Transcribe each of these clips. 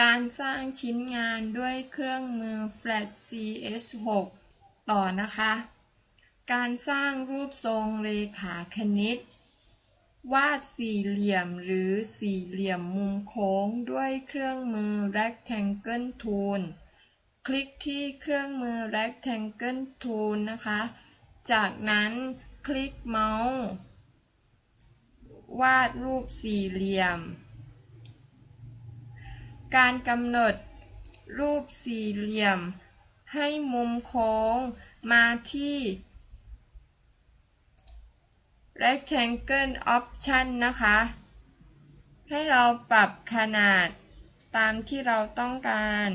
การสร้างชิ้นงานด้วยเครื่องมือ Flash CS6 ต่อนะคะ การสร้างรูปทรงเรขาคณิต วาดสี่เหลี่ยมหรือสี่เหลี่ยมมุมโค้งด้วยเครื่องมือ Rectangle Tool คลิกที่เครื่องมือ Rectangle Tool นะคะ จากนั้นคลิกเมาส์ วาดรูปสี่เหลี่ยม การกำหนดรูปสี่เหลี่ยม ให้มุมโค้งมาที่ rectangle option นะคะ ให้เราปรับขนาดตามที่เราต้องการ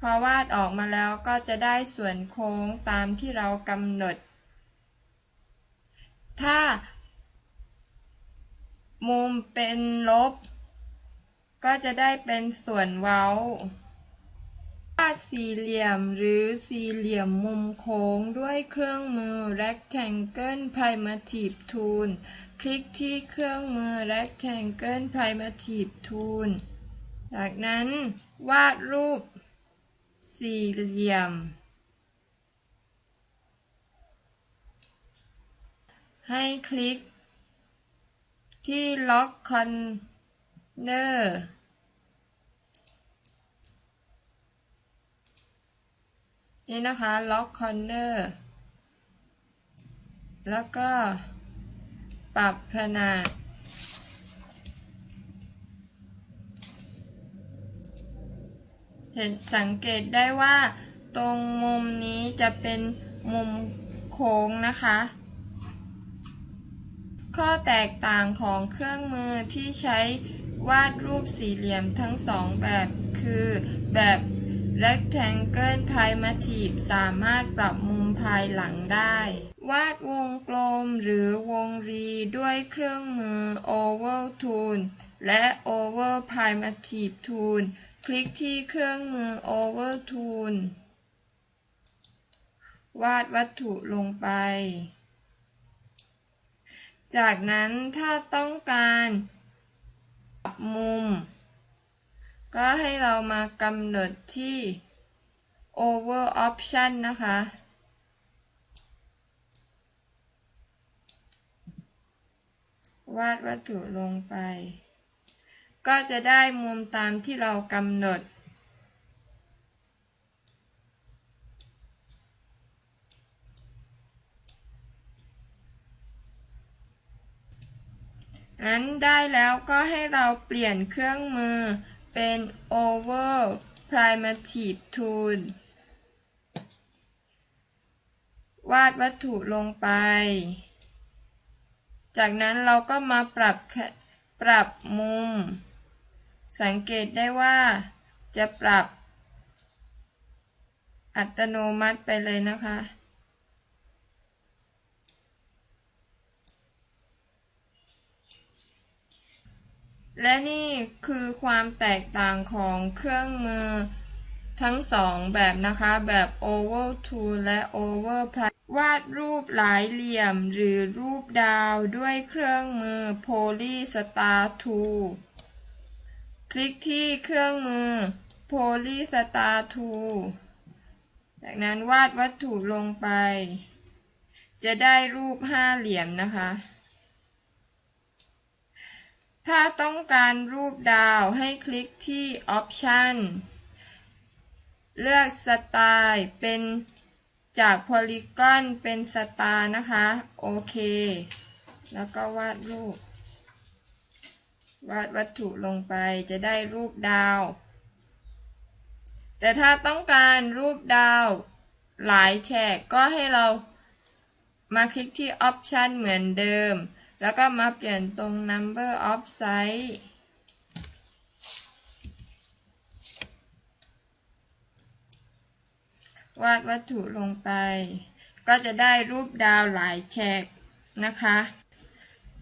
พอวาดออกมาแล้วก็จะได้ส่วนโค้งตามที่เรากำหนด ถ้า มุมเป็นลบ ก็จะได้เป็นส่วนเว้าวาดสี่เหลี่ยมหรือสี่เหลี่ยมมุมโค้งด้วยเครื่องมือ rectangle primitive tool คลิกที่เครื่องมือ rectangle primitive tool จากนั้นวาดรูปสี่เหลี่ยม ให้คลิก ที่ล็อกคอนเนอร์นี่นะคะล็อกคอนเนอร์แล้วก็ปรับขนาด เห็นสังเกตได้ว่าตรงมุมนี้จะเป็นมุมโค้งนะคะ ข้อแตกต่างของเครื่องมือที่ใช้วาดรูปสี่เหลี่ยมทั้งสองแบบ คือ แบบ rectangle primitive สามารถปรับมุมภายหลังได้ วาดวงกลมหรือวงรีด้วยเครื่องมือ oval tool และ oval primitive tool คลิกที่เครื่องมือ oval tool วาดวัตถุลงไป จากนั้นถ้าต้องการปรับมุม ก็ให้เรามากำหนดที่ over option นะคะ วาดวัตถุลงไป ก็จะได้มุมตามที่เรากำหนด นั้นได้แล้วก็ให้เราเปลี่ยนเครื่องมือเป็น over primitive tool วาดวัตถุลงไป จากนั้นเราก็มาปรับปรับมุม สังเกตได้ว่าจะปรับอัตโนมัติไปเลยนะคะ และนี่คือความแตกต่างของเครื่องมือทั้งสองแบบนะคะ แบบ oval tool และ over prime วาดรูปหลายเหลี่ยมหรือรูปดาวด้วยเครื่องมือ poly star tool คลิกที่เครื่องมือ poly star tool จากนั้นวาดวัตถุลงไป จะได้รูปห้าเหลี่ยมนะคะ ถ้าต้องการรูปดาวให้คลิกที่ Option เลือกสไตล์เป็นจากโพลีกอนเป็นสตาร์นะคะ โอเค แล้วก็วาดรูป วาดวัตถุลงไปจะได้รูปดาว แต่ถ้าต้องการรูปดาวหลายแฉกก็ให้เรามาคลิกที่ Option เหมือนเดิม แล้วก็มาเปลี่ยนตรง Number of Size วาดวัตถุลงไป ก็จะได้รูปดาวหลายแฉกนะคะ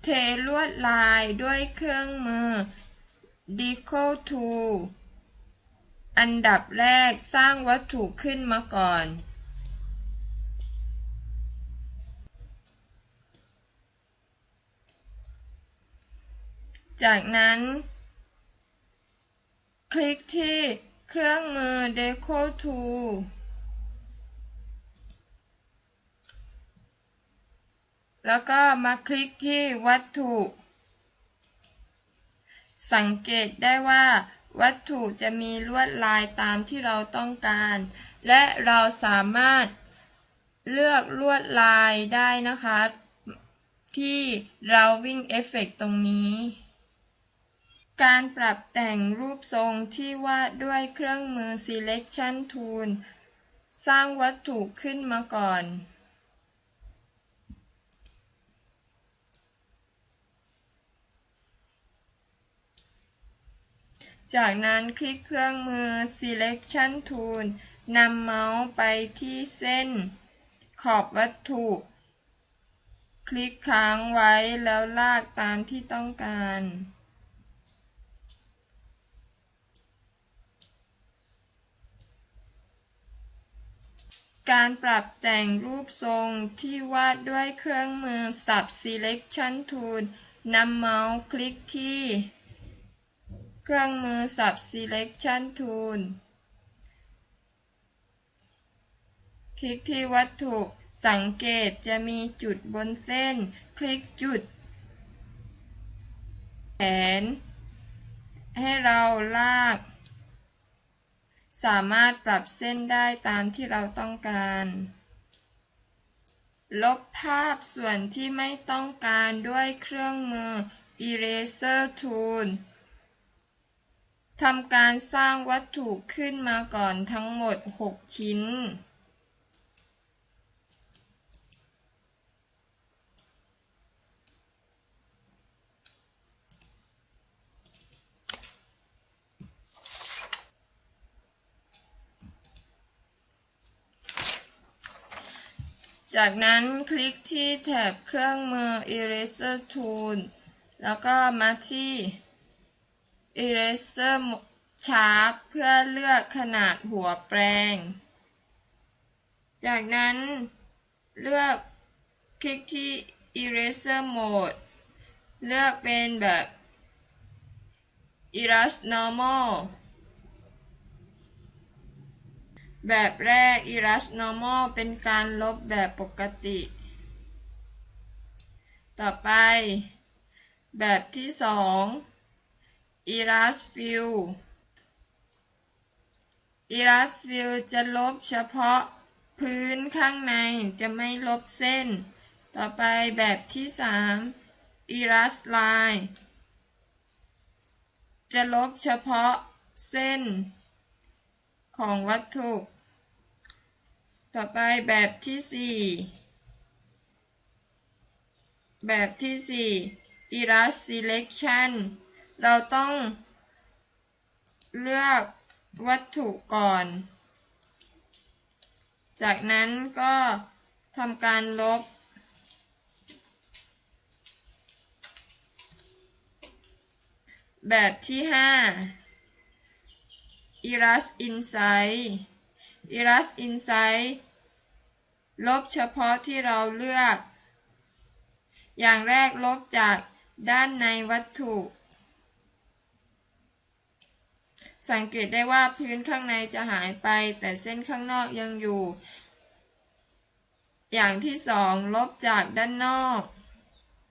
เทลวดลายด้วยเครื่องมือ Deco Tool อันดับแรกสร้างวัตถุขึ้นมาก่อน จากนั้น คลิกที่เครื่องมือ Deco Tool แล้วก็มาคลิกที่วัตถุ สังเกตได้ว่าวัตถุจะมีลวดลายตามที่เราต้องการ และเราสามารถเลือกลวดลายได้นะคะ ที่เราวิ่งเอฟเฟกตรงนี้ การปรับแต่งรูปทรงที่วาดด้วยเครื่องมือ selection tool สร้างวัตถุขึ้นมาก่อน จากนั้นคลิกเครื่องมือ selection tool นำเมาส์ไปที่เส้น ขอบวัตถุ คลิกค้างไว้แล้วลากตามที่ต้องการ การปรับแต่งรูปทรงที่วาดด้วยเครื่องมือ Sub Selection Tool นำเมาส์คลิกที่ เครื่องมือ Sub Selection Tool คลิกที่วัตถุสังเกตจะมีจุดบนเส้น คลิกจุด แขน ให้เราลาก สามารถปรับเส้นได้ตามที่เราต้องการ ลบภาพส่วนที่ไม่ต้องการด้วยเครื่องมือ Eraser Tool ทำการสร้างวัตถุขึ้นมาก่อนทั้งหมด 6 ชิ้น จากนั้นคลิกที่แถบเครื่องมือ Eraser Tool แล้วก็มาที่ Eraser Sharp เพื่อเลือกขนาดหัวแปรงจากนั้นเลือกคลิกที่ Eraser Mode เลือกเป็นแบบ Erase Normal แบบแรก Erase Normal เป็นการลบแบบปกติ ต่อไป แบบที่สอง Erase Fill Erase Fill จะลบเฉพาะพื้นข้างในจะไม่ลบเส้น ต่อไปแบบที่สาม Erase Line จะลบเฉพาะเส้นของวัตถุ ต่อไปแบบที่สี่แบบที่สี่ Erase Selection เราต้องเลือกวัตถุก่อน จากนั้นก็ทำการลบ แบบที่5 Erase Inside Erase Inside ลบเฉพาะที่เราเลือก อย่างแรกลบจากด้านในวัตถุ สังเกตได้ว่าพื้นข้างในจะหายไป แต่เส้นข้างนอกยังอยู่ อย่างที่สองลบจากด้านนอก